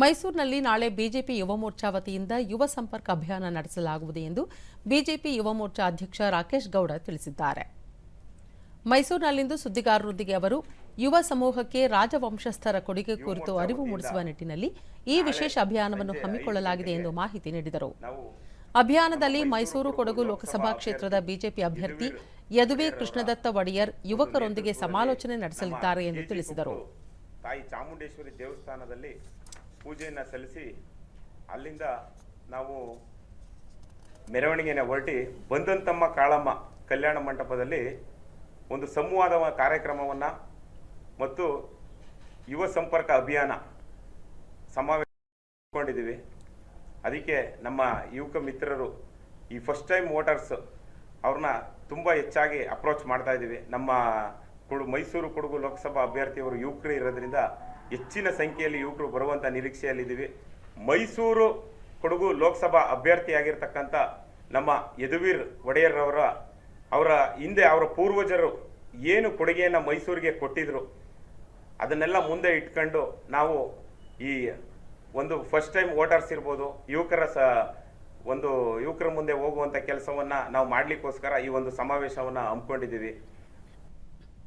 ಮೈಸೂರಿನಲ್ಲಿ ನಾಳೆ ಬಿಜೆಪಿ ಯುವ ಮೋರ್ಚಾ ವತಿಯಿಂದ ಯುವ ಸಂಪರ್ಕ ಅಭಿಯಾನ ನಡೆಸಲಾಗುವುದು ಎಂದು ಬಿಜೆಪಿ ಯುವ ಮೋರ್ಚಾ ಅಧ್ಯಕ್ಷ ರಾಕೇಶ್ ಗೌಡ ತಿಳಿಸಿದ್ದಾರೆ. ಮೈಸೂರಿನಲ್ಲಿಂದು ಸುದ್ದಿಗಾರರೊಂದಿಗೆ ಅವರು ಯುವ ಸಮೂಹಕ್ಕೆ ರಾಜವಂಶಸ್ಥರ ಕೊಡುಗೆ ಕುರಿತು ಅರಿವು ಮೂಡಿಸುವ ನಿಟ್ಟಿನಲ್ಲಿ ಈ ವಿಶೇಷ ಅಭಿಯಾನವನ್ನು ಹಮ್ಮಿಕೊಳ್ಳಲಾಗಿದೆ ಎಂದು ಮಾಹಿತಿ ನೀಡಿದರು. ಅಭಿಯಾನದಲ್ಲಿ ಮೈಸೂರು ಕೊಡಗು ಲೋಕಸಭಾ ಕ್ಷೇತ್ರದ ಬಿಜೆಪಿ ಅಭ್ಯರ್ಥಿ ಯದುವೆ ಕೃಷ್ಣದತ್ತ ಒಡೆಯರ್ ಯುವಕರೊಂದಿಗೆ ಸಮಾಲೋಚನೆ ನಡೆಸಲಿದ್ದಾರೆ ಎಂದು ತಿಳಿಸಿದರು. ತಾಯಿ ಚಾಮುಂಡೇಶ್ವರಿ ದೇವಸ್ಥಾನದಲ್ಲಿ ಪೂಜೆಯನ್ನು ಸಲ್ಲಿಸಿ ಅಲ್ಲಿಂದ ನಾವು ಮೆರವಣಿಗೆಯನ್ನು ಹೊರಟಿ ಬಂದಂತಮ್ಮ ಕಾಳಮ್ಮ ಕಲ್ಯಾಣ ಮಂಟಪದಲ್ಲಿ ಒಂದು ಸಂವಾದ ಕಾರ್ಯಕ್ರಮವನ್ನು ಮತ್ತು ಯುವ ಸಂಪರ್ಕ ಅಭಿಯಾನ ಸಮಾವೇಶಿದ್ದೀವಿ ಅದಕ್ಕೆ ನಮ್ಮ ಯುವಕ ಮಿತ್ರರು ಈ ಫಸ್ಟ್ ಟೈಮ್ ವೋಟರ್ಸ್ ಅವ್ರನ್ನ ತುಂಬ ಹೆಚ್ಚಾಗಿ ಅಪ್ರೋಚ್ ಮಾಡ್ತಾ ಇದ್ದೀವಿ. ನಮ್ಮ ಕುಡು ಮೈಸೂರು ಕೊಡಗು ಲೋಕಸಭಾ ಅಭ್ಯರ್ಥಿಯವರು ಯುವಕರು ಇರೋದ್ರಿಂದ ಹೆಚ್ಚಿನ ಸಂಖ್ಯೆಯಲ್ಲಿ ಯುವಕರು ಬರುವಂಥ ನಿರೀಕ್ಷೆಯಲ್ಲಿದ್ದೀವಿ. ಮೈಸೂರು ಕೊಡಗು ಲೋಕಸಭಾ ಅಭ್ಯರ್ಥಿಯಾಗಿರ್ತಕ್ಕಂಥ ನಮ್ಮ ಯದುವೀರ್ ಒಡೆಯರ್ರವರ ಅವರ ಹಿಂದೆ ಅವರ ಪೂರ್ವಜರು ಏನು ಕೊಡುಗೆಯನ್ನು ಮೈಸೂರಿಗೆ ಕೊಟ್ಟಿದ್ರು, ಅದನ್ನೆಲ್ಲ ಮುಂದೆ ಇಟ್ಕೊಂಡು ನಾವು ಈ ಒಂದು ಫಸ್ಟ್ ಟೈಮ್ ವೋಟರ್ಸ್ ಇರ್ಬೋದು, ಯುವಕರ ಸ, ಒಂದು ಯುವಕರ ಮುಂದೆ ಹೋಗುವಂಥ ಕೆಲಸವನ್ನು ನಾವು ಮಾಡಲಿಕ್ಕೋಸ್ಕರ ಈ ಒಂದು ಸಮಾವೇಶವನ್ನು ಹಮ್ಮಿಕೊಂಡಿದ್ದೀವಿ.